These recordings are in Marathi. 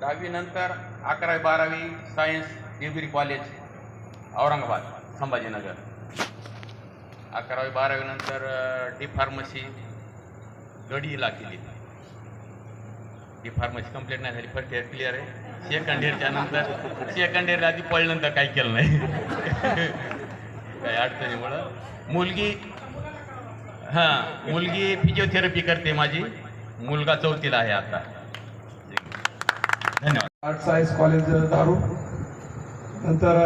दहावीनंतर अकरावी बारावी science degree college Aurangabad Sambhajinagar. अकरावी बारावीनंतर डी फार्मसी गडीला केली. डी फार्मसी कंप्लीट नाही झाली फर्स्ट इयर क्लिअर आहे. सेकंड इयरच्या नंतर सेकंड इयर आधी पडल्यानंतर काही केलं नाही. काही अडचणीमुळं. मुलगी हां मुलगी फिजिओथेरपी करते माझी. मुलगा चौथीला आहे आता. धन्यवाद. आर्ट सायन्स कॉलेज दारू नंतर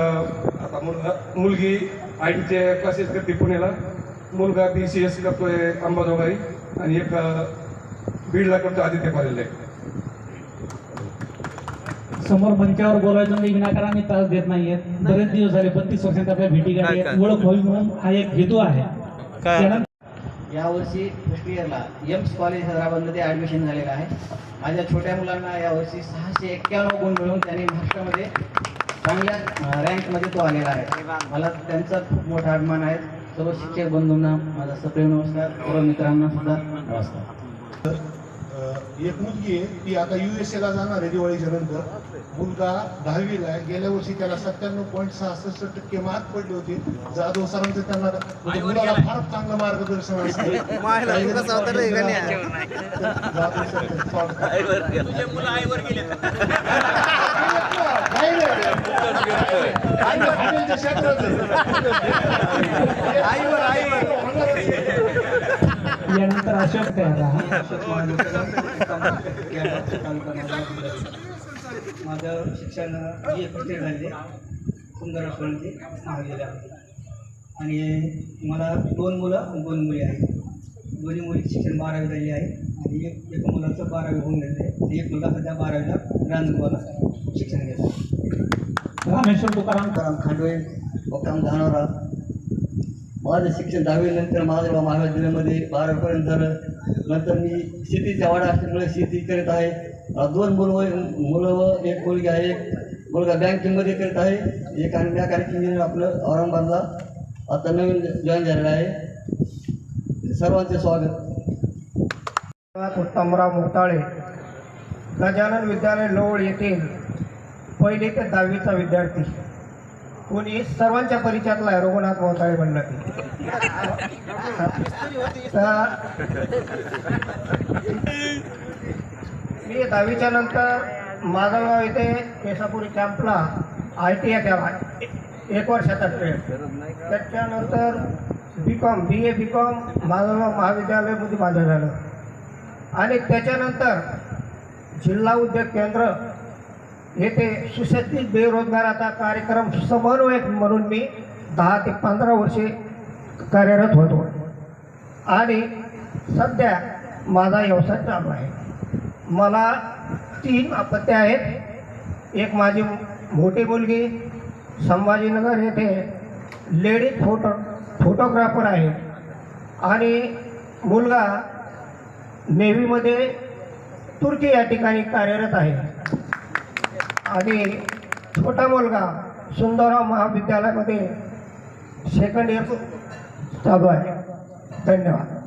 आता मुलगा मुलगी आय टीचे क्लासेस करते पुण्याला. मुलगा बी सी एस करतोय अंबाजोगाई आणि एक बीडला करतो आदित्य कॉलेजला आहे. समोर मंचावर बोलायचं म्हणजे विनाकाराने त्रास देत नाहीयेत बरेच दिवस झाले बत्तीस वर्षांत आपल्या भेटी. ओळख व्हावी म्हणून हा एक हेतू आहे. यावर्षी फर्स्ट इयरला एम्स कॉलेज हैदराबादमध्ये ॲडमिशन झालेलं आहे. माझ्या छोट्या मुलांना यावर्षी सहाशे एक्क्याण्णव गुण मिळून त्यांनी महाराष्ट्रामध्ये चांगल्या रँकमध्ये तो आलेला आहे. मला त्यांचा खूप मोठा अभिमान आहे. सर्व शिक्षक बंधूंना माझा सप्रेम नमस्कार. सर्व मित्रांना सुद्धा नमस्कार. एक मुलगी आहे ती आता यू एस एला जाणार आहे दिवाळीच्या नंतर. मुलगा दहावीला आहे. गेल्या वर्षी त्याला सत्त्याण्णव पॉईंट सहासष्ट टक्के मार्क पडले होते. जाधव सरांचं त्यांना म्हणजे मुलाला फार चांगलं मार्गदर्शन असतं जाधव सर ते स्वागत. नाही, नाही. आणि हॉटेलच्या क्षेत्रात आहे. आहे माझं शिक्षण बी ए फर्स्ट इयर झाले सुंदर सोळंकी महाविद्यालयामध्ये आणि मला दोन मुलं दोन मुली आहेत. दोन्ही मुली शिक्षण बारावी झाली आहे. आणि एक एका मुलाचं बारावी होऊन गेले आहे एक मुलगा सध्या बारावीला रांजणगावला शिक्षण घेत आहे रामेश्वर तुकाराम. तुकाराम खांडवे मुक्काम धानोरा माझं शिक्षण दहावीनंतर माझं महाविद्यालयामध्ये बारावीपर्यंत झालं. नंतर मी शेतीच्या वाडा असल्यामुळे शेती करत आहे. दोन मुलं मुलं व एक मुलगी आहे. एक मुलगा बँकिंगमध्ये करत आहे. एक आणि मेकॅनिक इंजिनियर आपलं औरंगाबादला आता नवीन जॉईन झालेलं आहे. सर्वांचे स्वागत. उत्तमराव मुक्ताळे गजानन विद्यालय लोळ येथील पहिली ते दहावीचा विद्यार्थी. कोणी सर्वांच्या परिचयातला आहे. रघुनाथ मोताळे म्हणलं की मी दहावीच्या नंतर माझं इथे केसापुरी कॅम्पला आय टी आय कॅम्प एक वर्षाचा ट्रेन त्याच्यानंतर B com B A B com माझं महाविद्यालयामध्ये माझं झालं. आणि त्याच्यानंतर जिल्हा उद्योग केंद्र येथे सुशक्तीत बेरोजगाराचा कार्यक्रम समन्वयक म्हणून मी दहा ते पंधरा वर्षे कार्यरत होतो. आणि सध्या माझा व्यवसाय चालू आहे. मला तीन अपत्य आहेत. एक माझी मोठी मुलगी संभाजीनगर येथे लेडीज फोटो फोटोग्राफर आहे. आणि मुलगा नेव्हीमध्ये तुर्की या ठिकाणी कार्यरत आहे. आणि छोटा मुलगा सुंदरराव महाविद्यालयामध्ये सेकंड इयर चालू आहे. धन्यवाद.